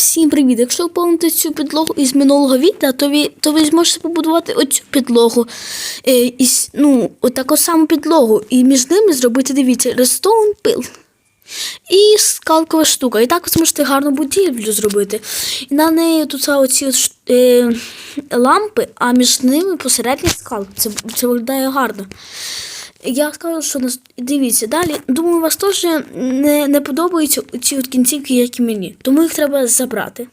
Всім привіт! Якщо ви помните цю підлогу із минулого відео, то ви, то ви зможете побудувати оцю підлогу. Е, із, ну, отаку саму підлогу. І між ними зробити, дивіться, рестоун пил. І скалкова штука. І так ви зможете гарну будівлю зробити. І на неї тут оці е, лампи, а між ними посередній скалк. Це, це виглядає гарно. Я скажу, що нас... дивіться далі. Думаю, вас теж не, не подобаються ці от кінцівки, як і мені. Тому їх треба забрати.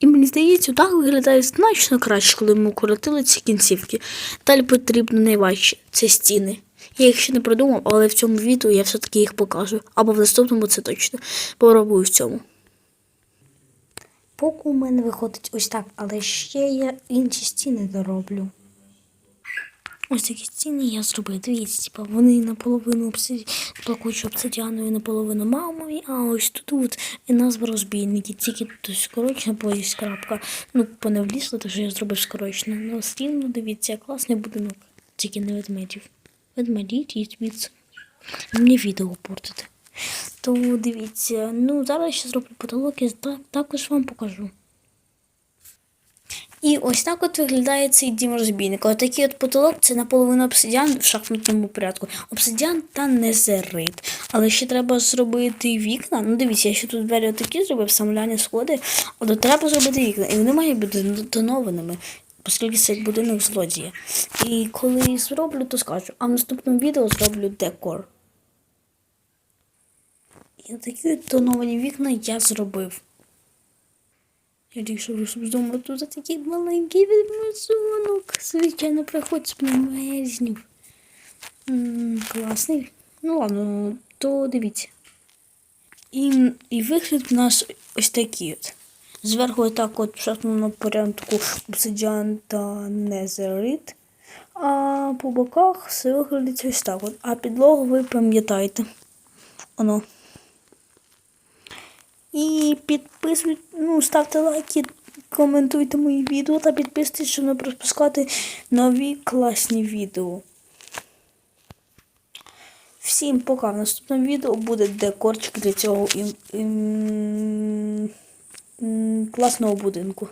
І мені здається, так виглядає значно краще, коли ми укоротили ці кінцівки. Далі потрібно найважче це стіни. Я їх ще не придумав, але в цьому відео я все-таки їх покажу. Або в наступному це точно. Попробую в цьому. Поки у мене виходить ось так, але ще я інші стіни дороблю. Ось такі стіни я зробив. Дивіться, типа вони наполовину обсиді... плакучі обсидіанові, наполовину мамові, а ось тут от і назва розбійники. Тільки тут скорочена, бо є крапка. Ну, не влізло, тому що я зробив скорочено. Ну, стіну, дивіться, класний будинок. Тільки не ведмедів. Ведмеді йдіть звідси. Мені відео портити. То дивіться, ну зараз ще зроблю потолок і та- також вам покажу. І ось так от виглядає цей дім розбійника. Отакий от потолок це наполовину обсидіан в шахматному порядку. Обсидіан та незерит. Але ще треба зробити вікна. Ну дивіться, я ще тут двері отакі зробив, самляні сходи. От треба зробити вікна. І вони мають бути тонованими, оскільки це будинок злодія. І коли зроблю, то скажу. А в наступному відео зроблю декор. І такі тоновані вікна я зробив. Я рішив, думали, тут такий маленький відмазунок. Звичайно, приходь з мерзнів. Класний. Ну ладно, то дивіться. І, і вигляд у нас ось такий от. Зверху отак от в шахтному порядку обсидіан та незерит. А по боках все виглядить ось так от. А підлогу ви пам'ятаєте. Оно. І підписуйте, ну, ставте лайки, коментуйте мої відео та підписуйтесь, щоб не пропускати нові класні відео. Всім пока. В наступному відео буде декорчик для цього ім, ім, класного будинку.